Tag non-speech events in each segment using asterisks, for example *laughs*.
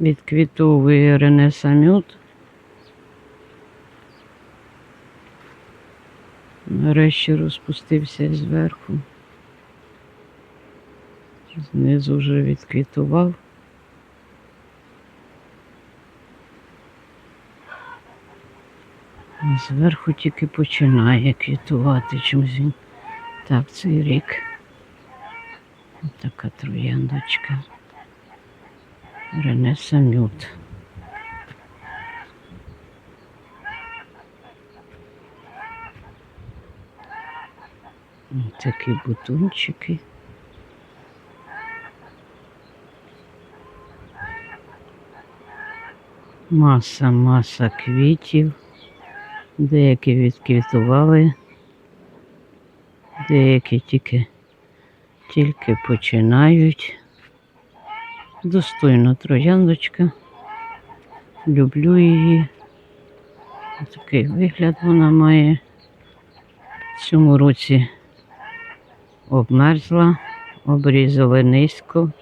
відквітовує Ренесамют. Нарешті розпустився зверху. Знизу вже відквітував. Зверху тільки починає квітувати чомусь він. Так, цей рік. Ось така трояндочка. Ренеса Мют. Ось Такі бутончики. Маса, маса квітів. Деякі відквітували, деякі тільки, тільки починають. Достойна трояндочка. Люблю її. Такий вигляд вона має. В цьому році обмерзла, обрізали низько,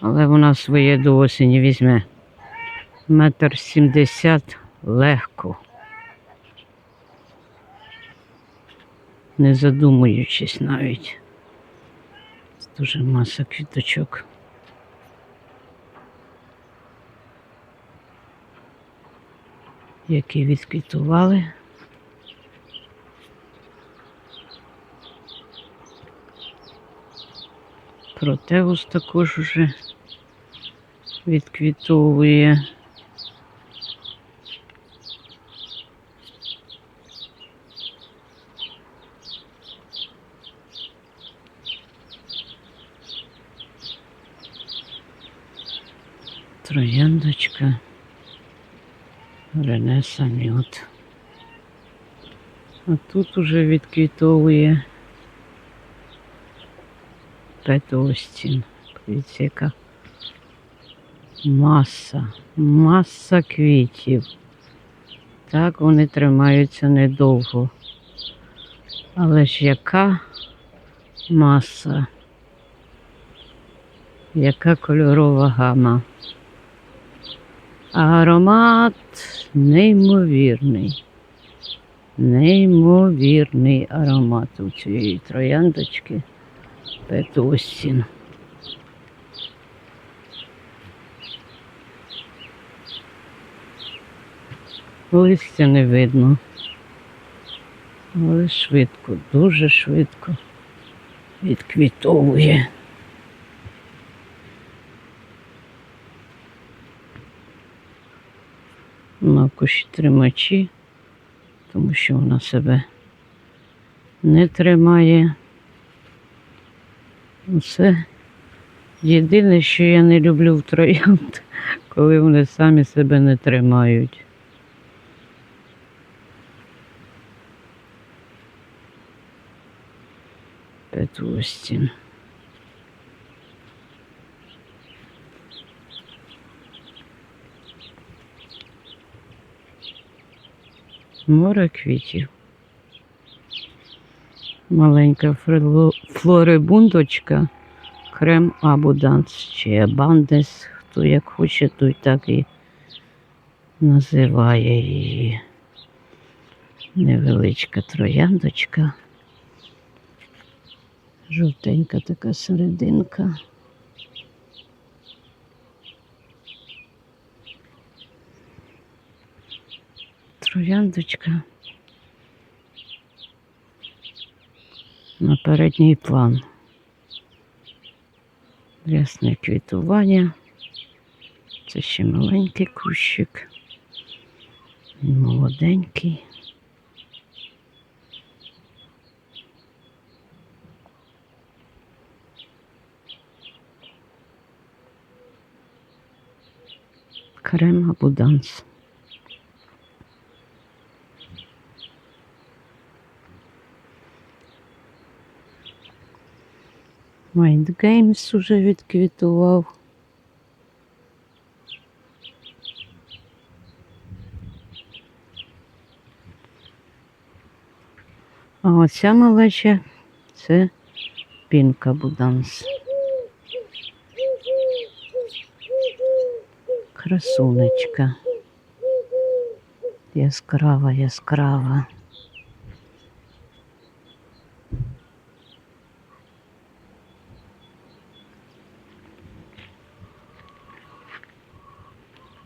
але вона своє до осені візьме. Метр сімдесят легко. Не задумуючись навіть. Дуже маса квіточок. Які відквітували. Протеус також уже відквітовує. Трояндочка Ренеса Мют. А тут уже відквітовує Петостін. Подивіться, яка маса, маса квітів. Так вони тримаються недовго. Але ж яка маса, яка кольорова гама. Аромат неймовірний. Неймовірний аромат у цієї трояндочки Петостін. Листя не видно. Але швидко, дуже швидко відквітовує. На кущі тримачі, тому що вона себе не тримає. Це єдине, що я не люблю в троянд, *laughs* коли вони самі себе не тримають. Петустін. Море квітів. Маленька флорибундочка, крем абуданс чи абандес, хто як хоче, той так і називає її. Невеличка трояндочка. Жовтенька така серединка. Трояндочка. На передній план. Рясне квітування. Це ще маленький кущик. Він молоденький. Крем Абуданс. Mind Games уже відквітував. А оця малеча це Пінка Буданс. Красунечка. Яскрава, яскрава.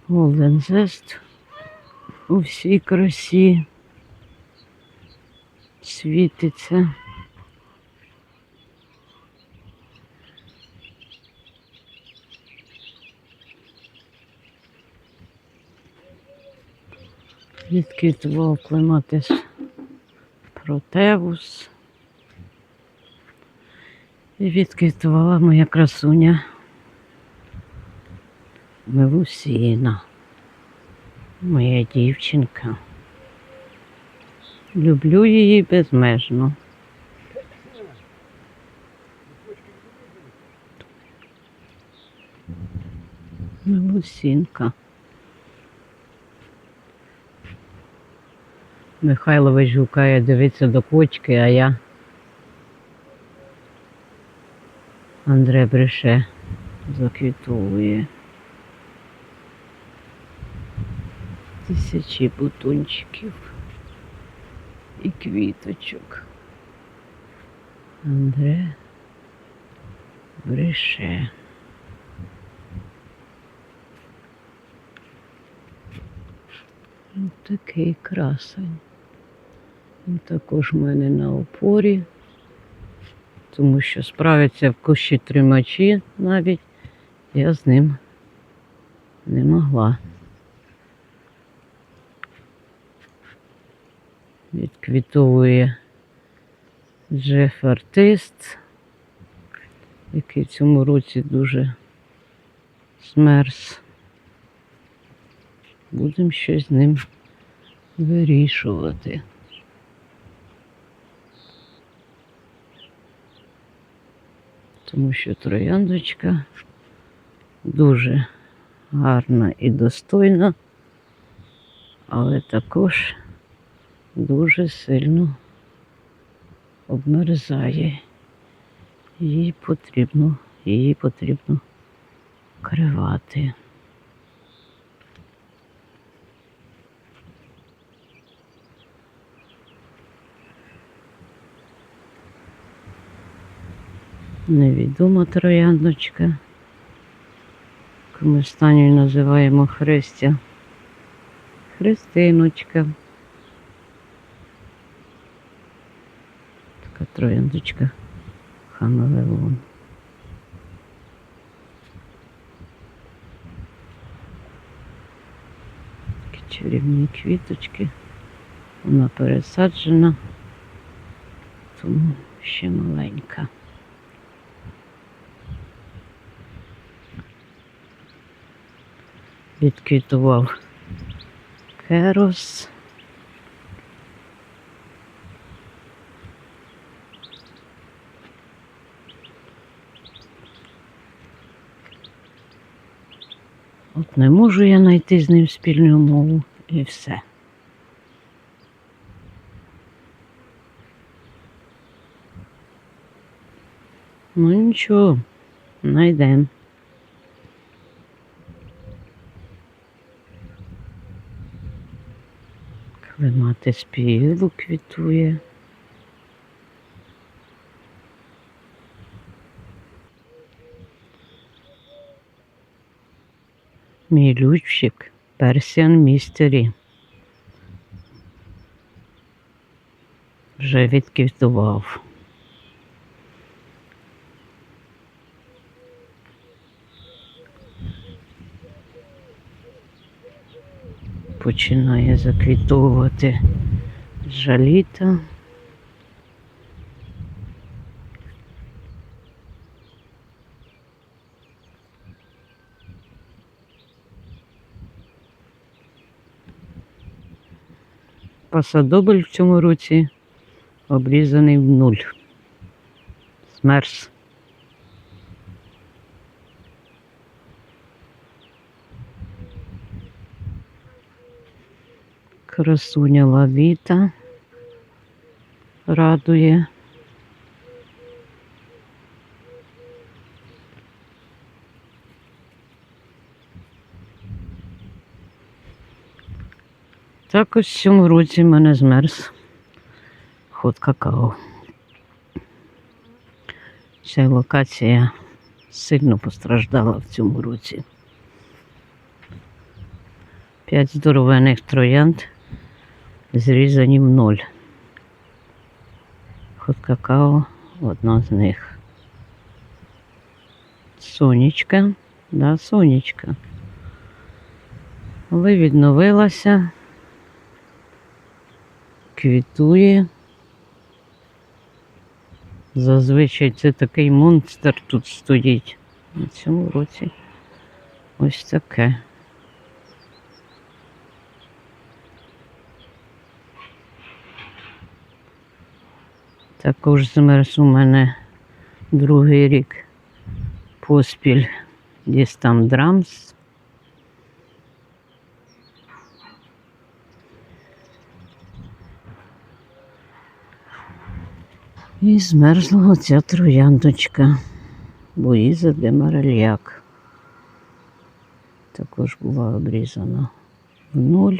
Голден Зест у всій красі світиться. Відквітував клематис протевус. І відквітувала моя красуня Мелусіна. Моя дівчинка. Люблю її безмежно. Мелусінка. Михайлович гукає дивиться до кочки, а я Андре бреше заквітовує. Тисячі бутончиків і квіточок. Андре бреше. Ось такий красень. Він також в мене на опорі, тому що справиться в кущі тримачі навіть я з ним не могла. Відквітовує Джеф артист, який цьому році дуже змерз. Будемо щось з ним вирішувати. Тому що трояндочка дуже гарна і достойна, але також дуже сильно обмерзає. Їй потрібно, її потрібно кривати. Невідома трояндочка, ми останньою називаємо Христя. Христиночка. Така трояндочка Хамелеон. Такі чарівні квіточки. Вона пересаджена, тому ще маленька. Відквітував керос. От не можу я знайти з ним спільну мову і все. Ну нічого, знайдемо. Клемати спілу квітує. Мій любчик Персіан Містері. Вже відквітував. Починає заквітовувати жаліта. Пасадобль в цьому році обрізаний в нуль. Смерз. Красуня лавіта радує. Також в цьому році в мене змерз ход какао. Ця локація сильно постраждала в цьому році. П'ять здоровених троянд зрізані в ноль. Ход какао одна з них. Сонечка, да, сонечка. Але відновилася, квітує. Зазвичай це такий монстр тут стоїть. На цьому році ось таке. Також змерз у мене другий рік поспіль десь там драмс. І змерзла оця трояндочка. Луїза де Марельяк. Також була обрізана в нуль.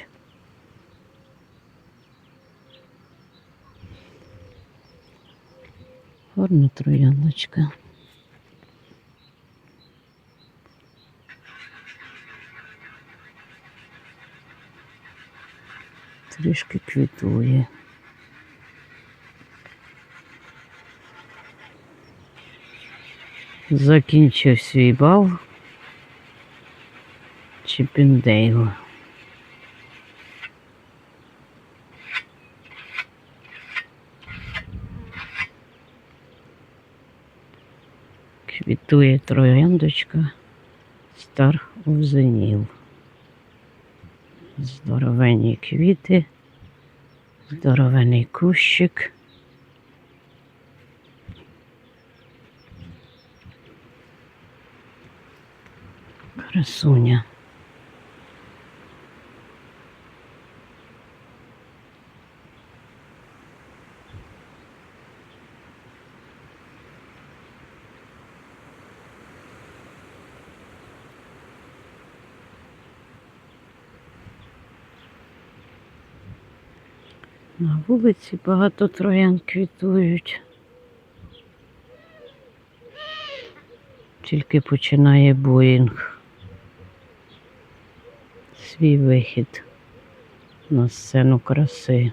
Гарна трояндочка. Трішки квітує. Закінчив свій бал Чіпіндейл. Квітує трояндочка Стар Овзеніл. Здоровенні квіти, здоровений кущик. Красуня. На вулиці багато троян квітують. Тільки починає Боїнг свій вихід на сцену краси.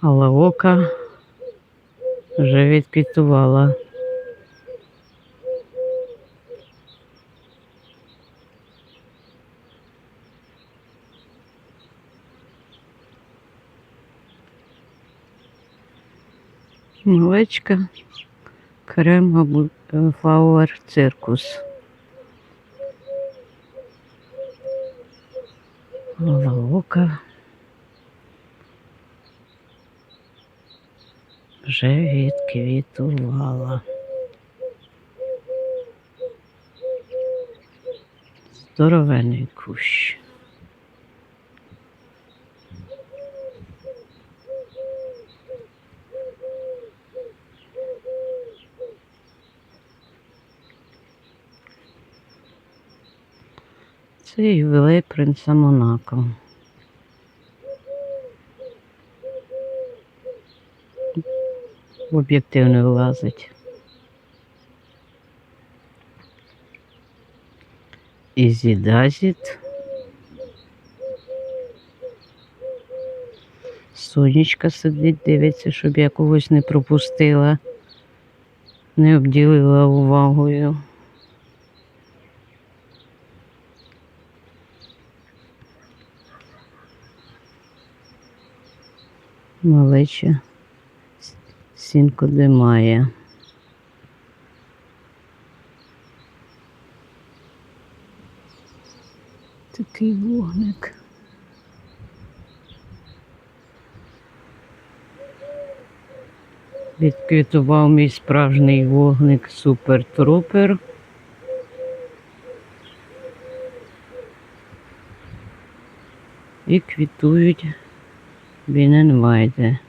Але ока вже відквітувала. Малечка крем е, флауер циркус. Лаока вже відквітувала. Здоровений кущ. Це ювілей принца Монако. В об'єктив не влазить. Ізідазіт. Сонечка сидить, дивиться, щоб я когось не пропустила, не обділила увагою. Малеча Сінко де Має. Такий вогник. Відквітував мій справжній вогник Супер Трупер. і квітують Bir Binen vardı.